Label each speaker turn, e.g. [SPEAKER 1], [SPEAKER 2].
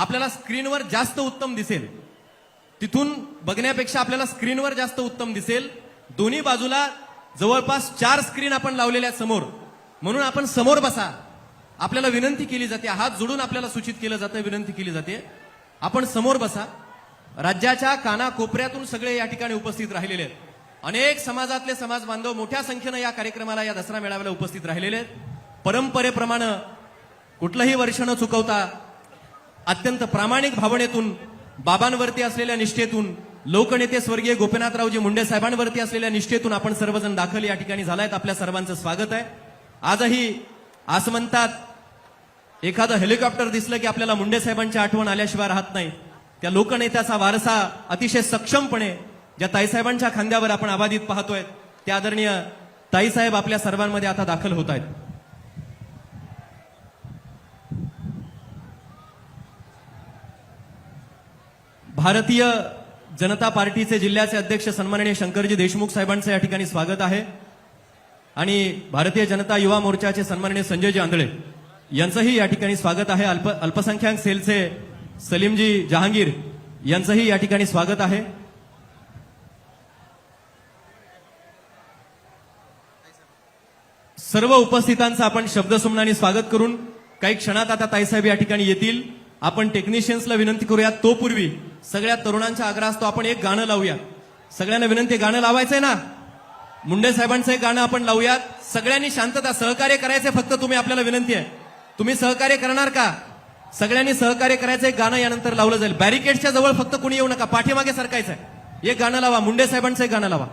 [SPEAKER 1] आपल्याला स्क्रीनवर जास्त उत्तम दिसेल. तिथून बघण्यापेक्षा आपल्याला स्क्रीनवर जास्त उत्तम दिसेल. दोन्ही बाजूला जवळपास चार स्क्रीन आपण लावलेल्या समोर. म्हणून आपण समोर बसा. आपल्याला विनंती केली जाते. हात जोडून आपल्याला सूचित केलं जातं विनंती केली जाते. आपण समोर बसा. राज्याच्या कानाकोपऱ्यातून सगळे या ठिकाणी उपस्थित राहिलेले आहेत. अनेक समाजातले समाज बांधव मोठ्या संख्येनं या कार्यक्रमाला या दसरा मेळाव्याला उपस्थित राहिलेले आहेत. परंपरेप्रमाणे कुठलंही वर्ष न चुकवता अत्यंत प्रामाणिक भावनेतून बाबांवरती असलेल्या निष्ठेतून लोकनेते स्वर्गीय गोपीनाथरावजी मुंडे साहेबांवरती असलेल्या निष्ठेतून आपण सर्वजण दाखल या ठिकाणी झालायत. आपल्या सर्वांचं स्वागत आहे. आजही आसमंतात एखादं हेलिकॉप्टर दिसलं की आपल्याला मुंडे साहेबांची आठवण आल्याशिवाय राहत नाही. त्या लोकनेत्याचा वारसा अतिशय सक्षमपणे ज्या ताईसाहेबांच्या खांद्यावर आपण आबादित पाहतोय त्या आदरणीय ताईसाहेब आपल्या सर्वांमध्ये आता दाखल होत आहेत. भारतीय जनता पार्टीचे जिल्ह्याचे अध्यक्ष सन्माननीय शंकरजी देशमुख साहेबांचं या ठिकाणी स्वागत आहे. आणि भारतीय जनता युवा मोर्चाचे सन्माननीय संजयजी आंधळे यांचंही या ठिकाणी स्वागत आहे. अल्प अल्पसंख्याक सेलचे सलीमजी जहांगीर यांचंही या ठिकाणी स्वागत आहे. सर्व उपस्थितांचं आपण शब्दसुमनाने स्वागत करून काही क्षणात आता ताईसाहेब या ठिकाणी येतील. आपण टेक्निशियन्सला विनंती करूया तो पूर्वी सगळ्या तरुणांच्या आग्रह असतो आपण एक गाणं लावूया. सगळ्यांना विनंती गाणं लावायचंय ना? मुंडे साहेबांचं एक गाणं आपण लावूयात. सगळ्यांनी शांतता सहकार्य करायचंय फक्त तुम्ही आपल्याला विनंती आहे. तुम्ही सहकार्य करणार का? सगळ्यांनी सहकार्य करायचं एक गाणं यानंतर लावलं जाईल. बॅरिकेडच्या जवळ फक्त कुणी येऊ नका. पाठीमागे सरकायचं आहे एक गाणं लावा. मुंडे साहेबांचं एक गाणं लावा.